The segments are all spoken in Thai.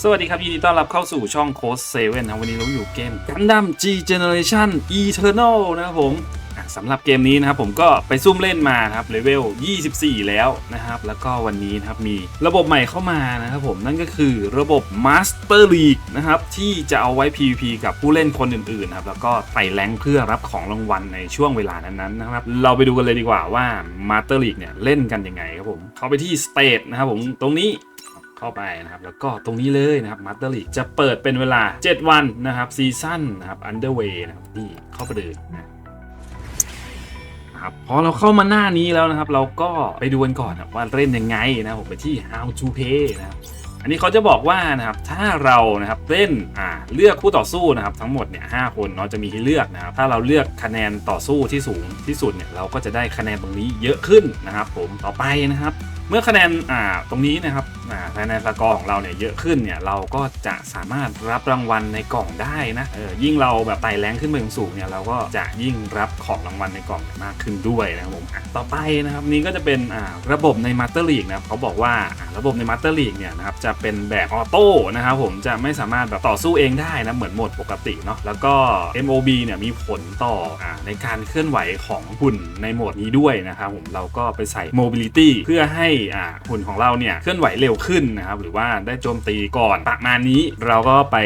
สวัสดีครับ ยินดีต้อนรับเข้าสู่ช่องโค้ดเซเว่นนะวันนี้เราอยู่เกม Gundam G Generation Eternal นะครับผมสำหรับเกมนี้นะครับผมก็ไปซุ่มเล่นมานะครับเลเวล 24 แล้วนะครับ แล้วก็วันนี้นะครับมีระบบใหม่เข้ามานะครับผมนั่นก็คือระบบ Master League นะครับที่จะเอาไว้ PVP กับผู้เล่นคนอื่นๆครับแล้วก็ไต่แรงเพื่อรับของรางวัลในช่วงเวลานั้นๆนะครับเราไปดูกันเลยดีกว่าว่า Master League เนี่ยเล่นกันยังไงครับผมเข้าไปที่ State นะครับผมตรงนี้ เข้าไปนะครับ แล้วก็ตรงนี้เลยนะครับมัตเตอร์ลีกจะเปิดเป็นเวลา 7 วันนะครับซีซั่นนะครับอันเดอร์เวย์นะครับนี่เข้าไปเลยนะครับพอเราเข้ามาหน้านี้แล้วนะครับ เราก็ไปดูกันก่อนนะว่าเล่นยังไงนะผมไปที่ how to play นะครับอันนี้เขาจะบอกว่านะครับถ้าเรานะครับเล่นอ่าเลือกคู่ต่อสู้นะครับทั้งหมดเนี่ยหคนเนาะจะมีให้เลือกนะครับถ้าเราเลือกคะแนนต่อสู้ที่สูงที่สุดเนี่ยเราก็จะได้คะแนนตรงนี้เยอะขึ้นนะครับ ผมต่อไปนะครับ เมื่อคะแนนอ่าตรงนี้นะครับ อ่าคะแนสกอร์ของเราเนี่ยเยอะขึ้นเนี่ยเราก็จะสามารถรับรางวัลในกล่องได้นะเออยิ่งเราแบบไต่แรงขึ้นไปสูงเนี่ยเราก็จะยิ่งรับของรางวัลในกล่องมากขึ้นด้วยนะครับผมต่อไปนะครับนี่ก็จะเป็นอ่าระบบในมาสเตอร์ลีกนะครับเขาบอกว่าอ่าระบบในมาสเตอร์ลีกเนี่ยนะครับจะเป็นแบบออโต้นะครับผมจะไม่สามารถแบบต่อสู้เองได้นะเหมือนโหมดปกติเนาะแล้วก็ MOB เนี่ยมีผลต่ออ่าในการเคลื่อนไหวของหุ่นในโหมดนี้ด้วยนะครับผมเราก็ไปใส่ mobility เพื่อให้อ่าหุ่นของเราเนี่ยเคลื่อนไหวเร็วขึ้นนะครับหรือว่าได้โจมตีก่อนประมาณนี้เราก็ไป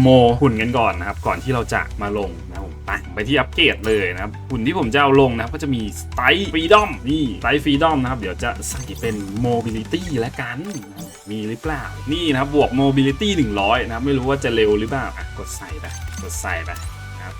โมหุ่นกันก่อนนะครับก่อนที่เราจะมาลงนะครับผมไปไปที่อัปเกรดเลยนะครับหุ่นที่ผมจะเอาลงนะครับก็จะมีสไตล์ฟรีดอมนี่สไตล์ฟรีดอมนะครับเดี๋ยวจะใส่เป็น mobility และกันมีหรือเปล่า นี่นะครับบวก mobility 100นะครับไม่รู้ว่าจะเร็วหรือเปล่าอะกดใส่ไปกดใส่ไปนะครับ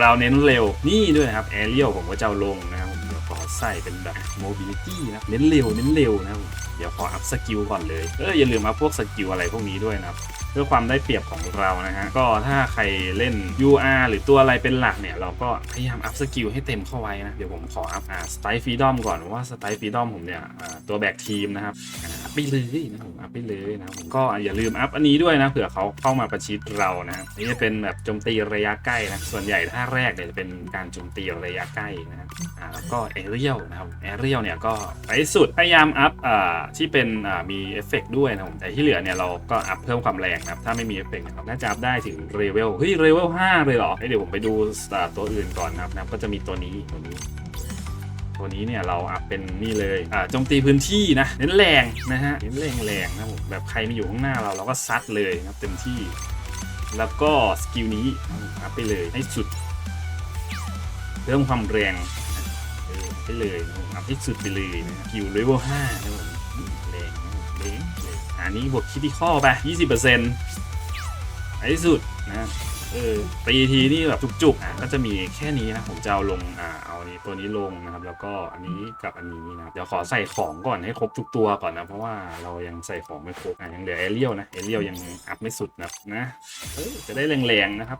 เราเน้นเร็วนี่ด้วยนะครับแอเรียลผมก็จะเอาลงนะครับผมเดี๋ยวขอใส่เป็นแบบ mobility นะเน้นเร็วเน้นเร็วนะครับ เดี๋ยวขออัพสกิลก่อนเลยเอออย่าลืมอัพพวกสกิลอะไรพวกนี้ด้วยนะครับเพื่อความได้เปรียบของเรานะฮะก็ถ้าใครเล่น UR หรือตัวอะไรเป็นหลักเนี่ย เราก็พยายามอัพสกิลให้เต็มเข้าไว้นะ เดี๋ยวผมขออัพอ่าสไตล์ฟรีดอมก่อนว่าสไตล์ฟรีดอมผมเนี่ยอ่าตัวแบกทีมนะครับอ่าอัพไปเลยนะผมอัพไปเลยนะผมก็อย่าลืมอัพอันนี้ด้วยนะเผื่อเขาเข้ามาประชิดเรานะนี่จะเป็นแบบโจมตีระยะใกล้นะส่วนใหญ่ท่าแรกเนี่ยจะเป็นการโจมตีระยะใกล้นะครับอ่าแล้วก็แอเรียลนะครับแอเรียลเนี่ยก็ไปสุดพยายามอัพอ่าที่เป็นอ่ามีเอฟเฟกด้วยนะผมแต่ที่เหลือเนี่ยเราก็อัพเพิ่มความแรงนะครับถ้าไม่มีเอฟเฟกต์นะครับน่าจะอัพได้ถึงเลเวลเฮ้ยเลเวล5เลยเหรอเดี๋ยวผมไปดูอ่าตัวอื่นก่อนนะครับนะก็จะมีตัวนี้ตัวนี้ตัวนี้เนี่ยเราอัพเป็นนี่เลยอ่าโจมตีพื้นที่นะเน้นแรงนะฮะเน้นแรงแรงนะครับผมแบบใครมาอยู่ข้างหน้าเราเราก็ซัดเลยนะครับเต็มที่ แล้วก็สกิลนี้อัพไปเลยให้สุดเพิ่มความแรงไปเลยนะครับผมอัพให้สุดไปเลยนะสกิลเลเวล5นะผม อันนี้บวกคิดที่ข้อไป20%ในที่สุดนะเออตีทีนี่แบบจุกๆอะก็จะมีแค่นี้นะผมจะเอาลงอ่าเอาอันนี้ตัวนี้ลงนะครับ แล้วก็อันนี้กับอันนี้นะครับเดี๋ยวขอใส่ของก่อนให้ครบทุกตัวก่อนนะเพราะว่าเรายังใส่ของไม่ครบอะยังเหลือเอเรียลนะเอเรียลยังอัพไม่สุดนะนะจะได้แรงๆนะครับ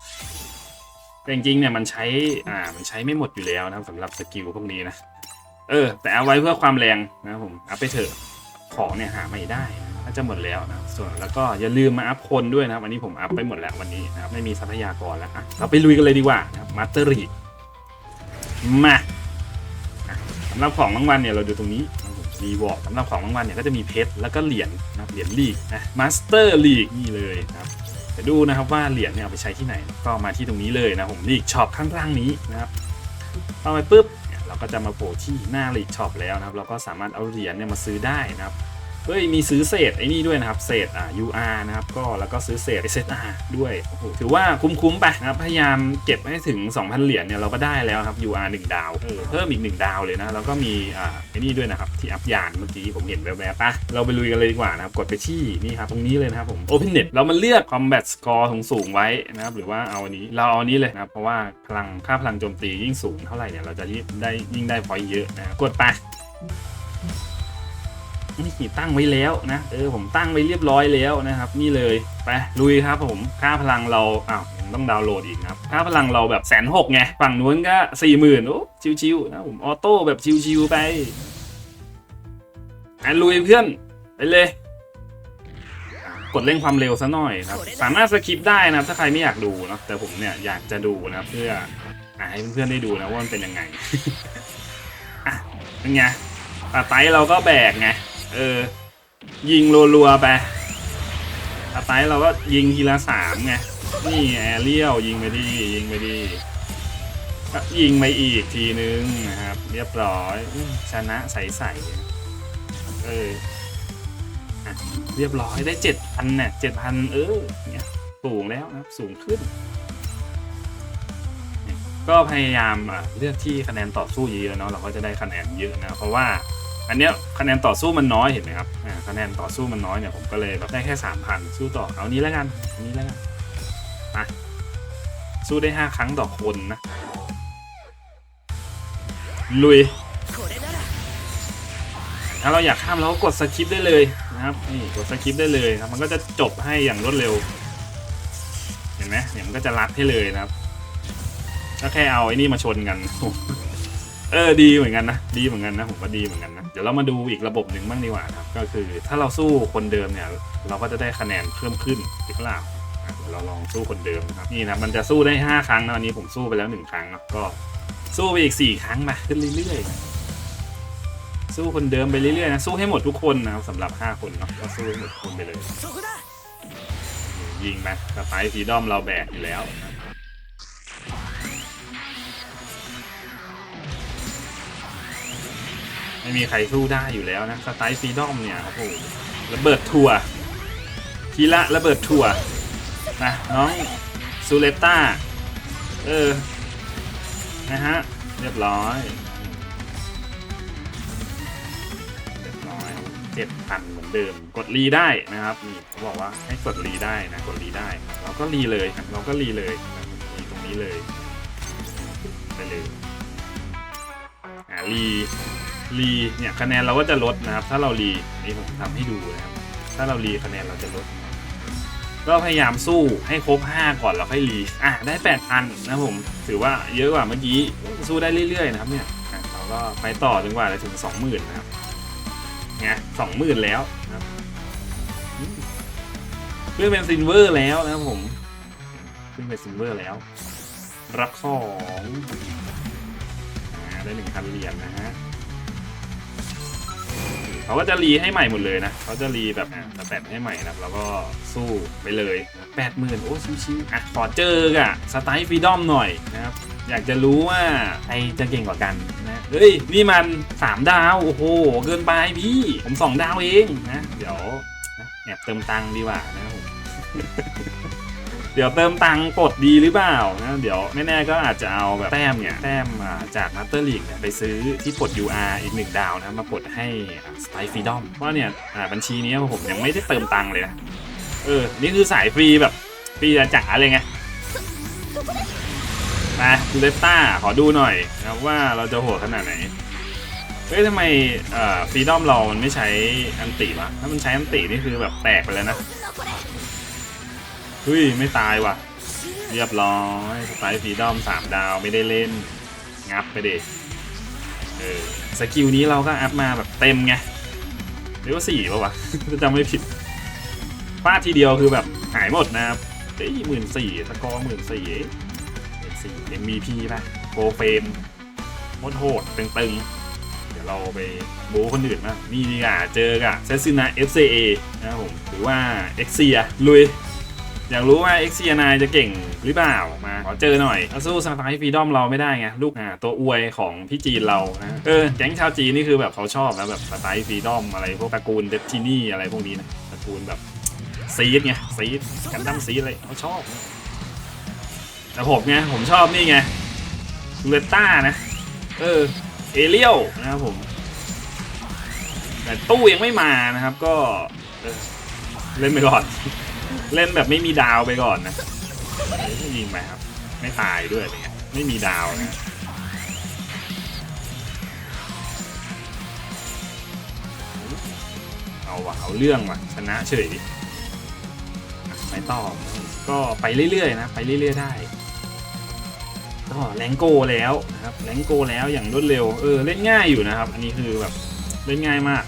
แต่จริงๆเนี่ยมันใช้อ่ามันใช้ไม่หมดอยู่แล้วนะครับสำหรับสกิลพวกนี้นะเออ แต่เอาไว้เพื่อความแรงนะผมอัพไปเถอะของเนี่ยหาไม่ได้นะ น่าจะหมดแล้วนะครับส่วนแล้วก็อย่าลืมมาอัพคนด้วยนะครับวันนี้ผมอัพไปหมดแล้ววันนี้นะครับไม่มีทรัพยากรแล้วอะเราไปลุยกันเลยดีกว่านะครับมาสเตอร์รีมาสำหรับของรางวัลเนี่ยเราดูตรงนี้รีวอร์ดสำหรับของรางวัลเนี่ยก็จะมีเพชรแล้วก็เหรียญนะครับเหรียญลีกนะมาสเตอร์ลีกนี่เลยนะครับเดี๋ยวดูนะครับว่าเหรียญเนี่ยเอาไปใช้ที่ไหน ก็มาที่ตรงนี้เลยนะผมลีกช็อปข้างล่างนี้นะครับเข้าไปปุ๊บเนี่ยเราก็จะมาโผล่ที่หน้าลีกช็อปแล้วนะครับ เราก็สามารถเอาเหรียญเนี่ยมาซื้อได้นะครับ เฮ้ยมีซื้อเศษไอ้นี่ด้วยนะครับเศษอ่า UR นะครับก็แล้วก็ซื้อเศษ SSR ด้วยโอ้โหถือว่าคุ้มๆไปนะครับพยายามเก็บให้ถึง 2,000 เหรียญเนี่ยเราก็ได้แล้วครับ UR 1 ดาวเออเพิ่มอีก 1 ดาวเลยนะแล้วก็มีอ่าไอ้นี่ด้วยนะครับที่อัพยานเมื่อกี้ผมเห็นแวบๆปะเราไปลุยกันเลยดีกว่านะครับกดไปที่นี่ครับตรงนี้เลยนะครับผม OpenNet เรามาเลือก Combat Score สูงๆไว้นะครับหรือว่าเอาอันนี้เราเอาอันนี้เลยนะครับเพราะว่าพลังค่าพลังโจมตียิ่งสูงเท่าไหร่เนี่ยเราจะยิ่งได้ยิ่งได้พอยต์เยอะนะครับกดไป นี่ตั้งไว้แล้วนะเออผมตั้งไว้เรียบร้อยแล้วนะครับ นี่เลยไปลุยครับผมค่าพลังเราอ้าวยังต้องดาวน์โหลดอีกนะครับ ค่าพลังเราแบบแสนหกไง ฝั่งนู้นก็สี่หมื่นโอ้ชิวๆนะผมออโต้แบบชิวๆไปอะลุยเพื่อนไปเลย กดเร่งความเร็วซะหน่อยครับ สามารถสคิปได้นะครับ ถ้าใครไม่อยากดูเนะแต่ผมเนี่ยอยากจะดูนะเพื่อให้เพื่อนๆได้ดูนะว่ามันเป็นยังไงอะเป็นไงตาไตเราก็แบกไง เออ ยิงรัวๆไปสไตล์เราก็ยิงทีละสามไง นี่แอเรียลยิงไปดียิงไปดีก็ยิงไปอีกทีนึงนะครับ เรียบร้อยชนะใสๆเออเรียบร้อยได้เจ็ดพันเนี่ยเจ็ดพันเออเนี่ยสูงแล้วนะสูงขึ้นนก็พยายามเลือกที่คะแนนต่อสู้เยอะเนาะเราก็จะได้คะแนนเยอะนะ เพราะว่า อันเนี้ยคะแนนต่อสู้มันน้อยเห็นไหมครับคะแนนต่อสู้มันน้อยเนี่ยผมก็เลยแบบได้แค่สามพันสู้ต่อเอานี้แล้วกันอันี้แล้วกันมาสู้ได้ห้าครั้งต่อคนนะ ลุย ถ้าเราอยากข้ามเราก็กดสกิปได้เลยนะครับนี่กดสกิปได้เลยครับมันก็จะจบให้อย่างรวดเร็ว เห็นไหมเนี่ยมันก็จะรัดให้เลยนะครับก็แค่เอาไอ้นี่มาชนกัน เออดีเหมือนกันนะ ดีเหมือนกันนะผมว่าดีเหมือนกันนะ เดี๋ยวเรามาดูอีกระบบหนึ่งบ้างดีกว่าครับ ก็คือถ้าเราสู้คนเดิมเนี่ย เราก็จะได้คะแนนเพิ่มขึ้นอีกล่าเราลองสู้คนเดิมนะครับนี่นะมันจะสู้ได้ 5 ครั้งนะวันนี้ผมสู้ไปแล้ว 1 ครั้งนะก็สู้ไปอีก 4 ครั้งมาขึ้นเรื่อยๆ สู้คนเดิมไปเรื่อยๆนะสู้ให้หมดทุกคนนะครับสำหรับ 5 คนเนาะก็สู้ให้หมดคนไปเลย ยิงไปสไปซีดอมเราแบกอยู่แล้วนะ ไม่มีใครสู้ได้อยู่แล้วนะสไตล์ฟีดอมเนี่ยโอ้โหระเบิดทัวร์ทีละระเบิดทัวร์นะน้องซูเลต้าเออนะฮะเรียบร้อยเรียบร้อยเจ็ดพันเหมือนเดิมกดรีได้นะครับนี่เขาบอกว่าให้กดรีได้นะกดรีได้ เราก็รีเลยนะเราก็รีเลยรีตรงนี้เลยไปเลยอ่ารี รีเนี่ยคะแนนเราก็จะลดนะครับ ถ้าเรารีนี่ผมทำให้ดูนะครับ ถ้าเรารีคะแนนเราจะลด ก็พยายามสู้ให้ครบ 5 ก่อนแล้วค่อยรีอะได้8,000นะผมถือว่าเยอะกว่าเมื่อกี้สู้ได้เรื่อยๆนะครับเนี่ยเราก็ไปต่อจนกว่าจะถึง 20,000นะครับไงสองหมื่นแล้วนะครับขึ้นเป็นซิลเวอร์แล้วนะครับผมขึ้นเป็นซิลเวอร์แล้ว รับของได้หนึ่งพันเหรียญนะฮะ เขาก็จะรีให้ใหม่หมดเลยนะเขาจะรีแบบอ่าสแตทให้ใหม่นะครับแล้วก็สู้ไปเลยแปดหมื่นโอ้ชิวๆอะขอเจอกับสไตล์ฟรีดอมหน่อยนะครับอยากจะรู้ว่าใครจะเก่งกว่ากันนะเฮ้ยนี่มัน 3 ดาว โอ้โห เกินไปพี่ ผม 2 ดาวเองนะ เดี๋ยวนะแอบเติมตังค์ดีกว่านะครับผม เดี๋ยวเติมตังค์กดดีหรือเปล่านะเดี๋ยวไม่แน่ก็อาจจะเอาแบบแต้มเนี่ยแต้มจากมาสเตอร์ลีกเนี่ยไปซื้อที่กด UR อีกหนึ่งดาวนะมากดให้สไตล์ฟรีดอมเพราะเนี่ยบัญชีนี้ผมยังไม่ได้เติมตังค์เลยนะเออ นี่คือสายฟรีแบบฟรีจ๋าเลยไงมาดูเลต้าขอดูหน่อยนะว่าเราจะโหดขนาดไหนเฮ้ยทำไมเอ่อฟรีดอมเรามันไม่ใช้อันติวะถ้ามันใช้อันตินี่คือแบบแตกไปแล้วนะ เฮ้ยไม่ตายว่ะ เรียบร้อยสไตล์ฟรีดอมสามดาวไม่ได้เล่น งับไปเด็เออสกิลนี้เราก็อัพมาแบบเต็มไงหรือว่าสี่ป่าวะจำไม่ผิดฟาดทีเดียวคือแบบหายหมดนะครับเฮ้ยหมื่นสี่สกอร์หมื่นสี่สี่ MVP ป่ะโปรเฟมโคตรโหดตึงๆ เดี๋ยวเราไปบูคนอื่นมางนี่ดีกว่าเจอกับเซซินา FCA นะครับผมหรือว่า e x เ i a ลุย อยากรู้ว่า e x เ i a นายจะเก่งหรือเปล่ามาขอเจอหน่อยเอาสู้สไตล์ฟรีดอมเราไม่ได้ไงลูกอ่าตัวอวยของพี่จีนเรานะเออแก๊งชาวจีนนี่คือแบบเขาชอบนะแบบสไตล์ฟรีดอมอะไรพวกตระกูลเดตินี่อะไรพวกนี้นะตระกูลแบบซีดไงซีดกันดั้มซีดอะไรเขาชอบ แต่ผมไงผมชอบนี่ไงลูเลต้านะ เออเอเลียวนะครับผมแต่ตู้ยังไม่มานะครับก็เออเล่นไปก่อน เล่นแบบไม่มีดาวไปก่อนนะยิงไปครับ ไม่ตายด้วยไรเงี้ยไม่มีดาวนะเอาว่ะเอาเรื่องว่ะชนะเฉยไม่ต่องก็ไปเรื่อยๆนะ ไปเรื่อยๆได้ก็แรงโกแล้วนะครับแรงโกแล้วอย่างรวดเร็วเออเล่นง่ายอยู่นะครับ อันนี้คือแบบเล่นง่ายมาก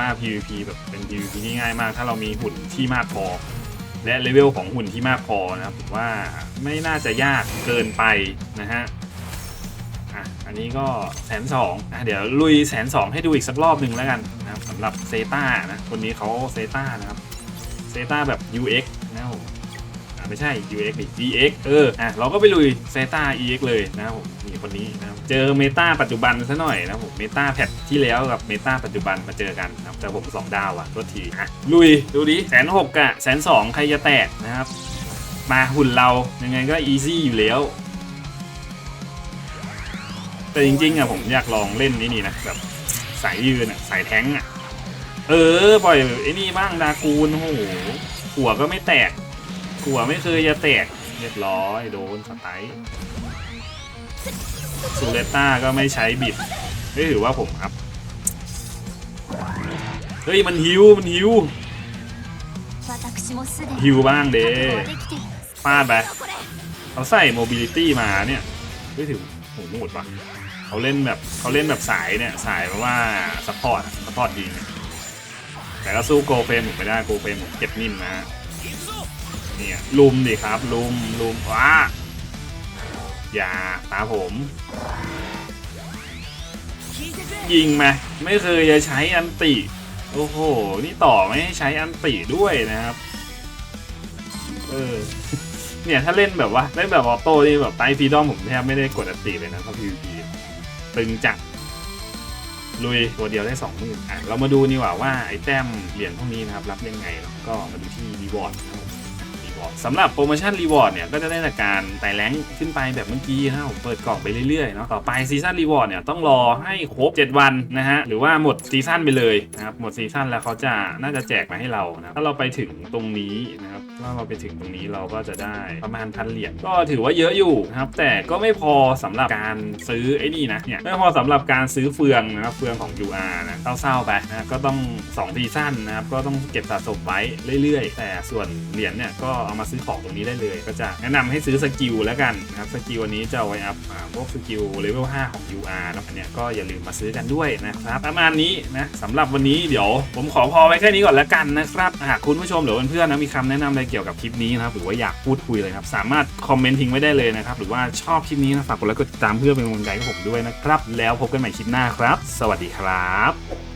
นะผมว่า PVP แบบเป็น PVP ที่ง่ายมาก ถ้าเรามีหุ่นที่มากพอ และเลเวลของหุ่นที่มากพอนะครับผมว่าไม่น่าจะยากเกินไปนะฮะอะอันนี้ก็แสนสองอะเดี๋ยวลุยแสนสองให้ดูอีกสักรอบหนึ่งแล้วกันนะครับสำหรับเซตานะคนนี้เขาเซตานะครับเซตาแบบ UX นะครับผมอ่า ไม่ใช่ UX ดิ EX เอออะเราก็ไปลุยเซตา EX เลยนะครับผมนี่คนนี้นะครับเจอเมตาปัจจุบันซะหน่อยนะครับผมเมตาแพทที่แล้วกับเมตาปัจจุบันมาเจอกันนะครับแต่ผมสองดาวอะโทษทีอะลุยดูดิแสนหกกะแสนสองใครจะแตกนะครับ มาหุ่นเรายังไงก็อีซี่อยู่แล้วแต่จริงๆอะผมอยากลองเล่นไอ้นี่นะแบบสายยืนอะสายแท้งอะเออปล่อยไอ้นี่บ้างดากูลโอ้โหหัวก็ไม่แตก กลัวไม่เคยจะแตกเรียบร้อยโดนสไตล์ซูเลต้าก็ไม่ใช้บิดเฮ้ยถือว่าผมครับเฮ้ยมันฮิวมันฮิวฮิวบ้างเด้ฟาดไปเขาใส่โมบิลิตี้มาเนี่ยเฮ้ยถือโหโหดปะเขาเล่นแบบเขาเล่นแบบสายเนี่ยสายเพราะว่าสปอร์ตสปอร์ตดีแต่ก็สู้โกเฟมผมไม่ได้โกเฟมผมเก็บนิ่มนะ เนี่ยลุมดิครับ ลุมลุมว้าอย่าตาผม ยิงไหมไม่เคยจะใช้อันติ โอ้โห นี่ต่อไม่ให้ใช้อันติด้วยนะครับ เออ เนี่ยถ้าเล่นแบบว่าเล่นแบบออโต้นี่แบบไตฟีดอมผมแทบไม่ได้กดอันติเลยนะเพราะ PVP ตึงจัดลุยตัวเดียวได้สองหมื่นอะเรามาดูนี่ว่าว่าไอ้แต้มเหรียญพวกนี้นะครับรับยังไงเนาะก็มาดูที่รีวอร์ด สำหรับโปรโมชั่นรีวอร์ดเนี่ยก็จะได้จากการไต่แรงขึ้นไปแบบเมื่อกี้นะผมเปิดกล่องไปเรื่อยๆเนาะต่อไปซีซั่นรีวอร์ดเนี่ยต้องรอให้ครบ 7 วันนะฮะหรือว่าหมดซีซั่นไปเลยนะครับหมดซีซั่นแล้วเขาจะน่าจะแจกมาให้เรานะถ้าเราไปถึงตรงนี้นะครับถ้าเราไปถึงตรงนี้เราก็จะได้ประมาณพันเหรียญก็ถือว่าเยอะอยู่นะครับแต่ก็ไม่พอสำหรับการซื้อไอ้นี่นะเนี่ยไม่พอสำหรับการซื้อเฟืองนะครับเฟืองของ UR นะเศร้าๆไปนะก็ต้อง2ซีซั่นนะครับก็ต้องเก็บสะสมไว้เรื่อยๆ แต่ส่วนเหรียญเนี่ยก็เอามาซื้อของตรงนี้ได้เลย ก็จะแนะนำให้ซื้อสกิลแล้วกันนะครับสกิลอันนี้จะไว้อัพอาพวกสกิลเลเวล5ของ UR นะอันเนี้ยก็อย่าลืมมาซื้อกันด้วยนะครับประมาณนี้นะสำหรับวันนี้เดี๋ยวผมขอพอไว้แค่นี้ก่อนแล้วกันนะครับหากคุณผู้ชมหรือเพื่อนๆนะมีคำแนะนำอะไรเกี่ยวกับคลิปนี้นะครับหรือว่าอยากพูดคุยเลยครับสามารถคอมเมนต์ทิ้งไว้ได้เลยนะครับหรือว่าชอบคลิปนี้นะฝากกดไลค์กดติดตามเพื่อเป็นกำลังใจให้ผมด้วยนะครับ แล้วพบกันใหม่คลิปหน้าครับ สวัสดีครับ